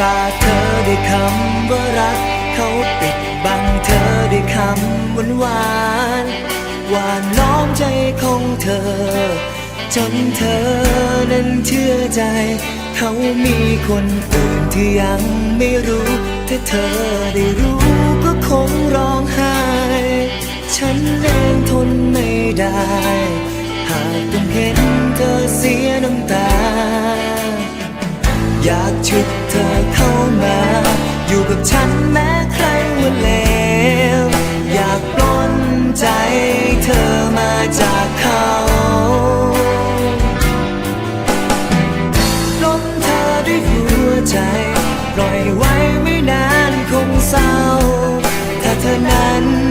ตาเธอด้วยคำว่ารัก เขาปิดบังเธอด้วยคำหวานหวานๆว่าน้อมใจของเธอ จนเธอนั้นเชื่อใจ เขามีคนอื่นที่ยังไม่รู้ ถ้าเธอได้รู้ก็คงร้องไห้ ฉันเองทนไม่ได้ หากต้องเห็นเธอเสียน้ำตา อยากชุดเธอามา อยู่กับฉันแม้ใครว่าเลว อยากปล้นใจเธอมาจากเขาปล้นเธอด้วยหัวใจ ปล่อยไว้ไม่นานคงเศร้า ถ้าเธอนั้น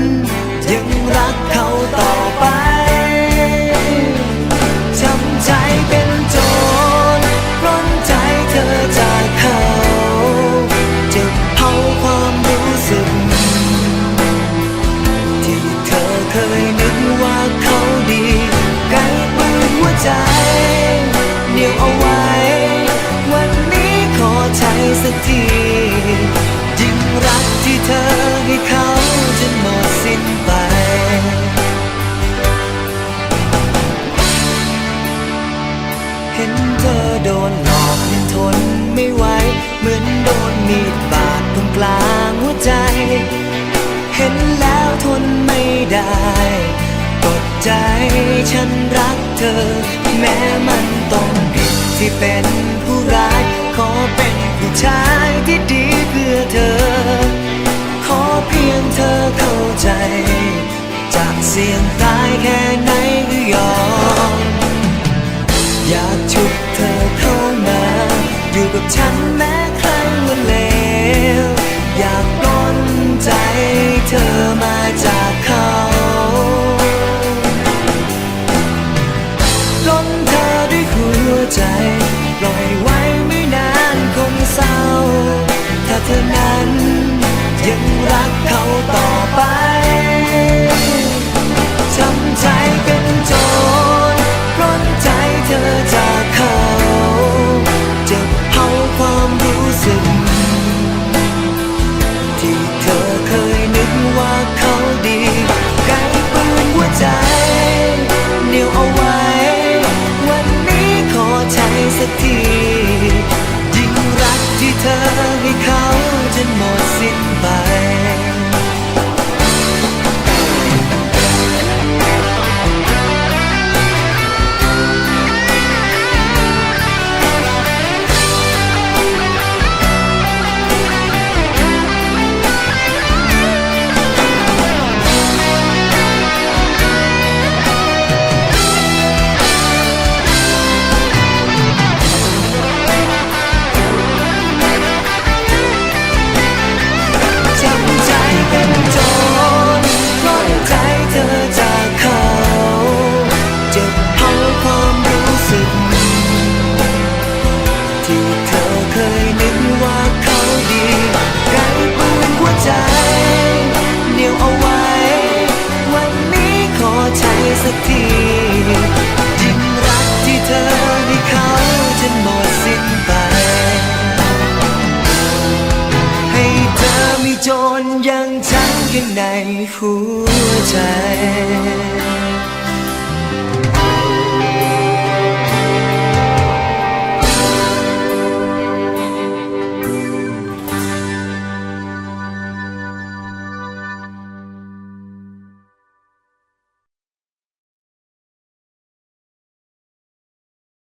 มีดบาดตรงกลางหัวใจ เห็นแล้วทนไม่ได้กดใจฉันรักเธอ แม้มันต้องผิดที่เป็นผู้ร้าย ขอเป็นผู้ชายที่ดีเพื่อเธอ ขอเพียงเธอเข้าใจ จากเสียงตายแค่ไหนก็ยอม อยากชุบเธอเข้ามา อยู่กับฉันแม้ อยากปล้นใจเธอมา ธอจากเขาเจ็บเผาความรู้สึก ที่เธอเคยนึกว่าเขาดีไกลปืนหัวใจเหนียวเอาไว้ วันนี้ขอใช้สักทียิ่งรักที่เธอให้เขาจนหมดสิ้นไป ให้เธอมีโจรย่างฉัน ข้นในหัวใจ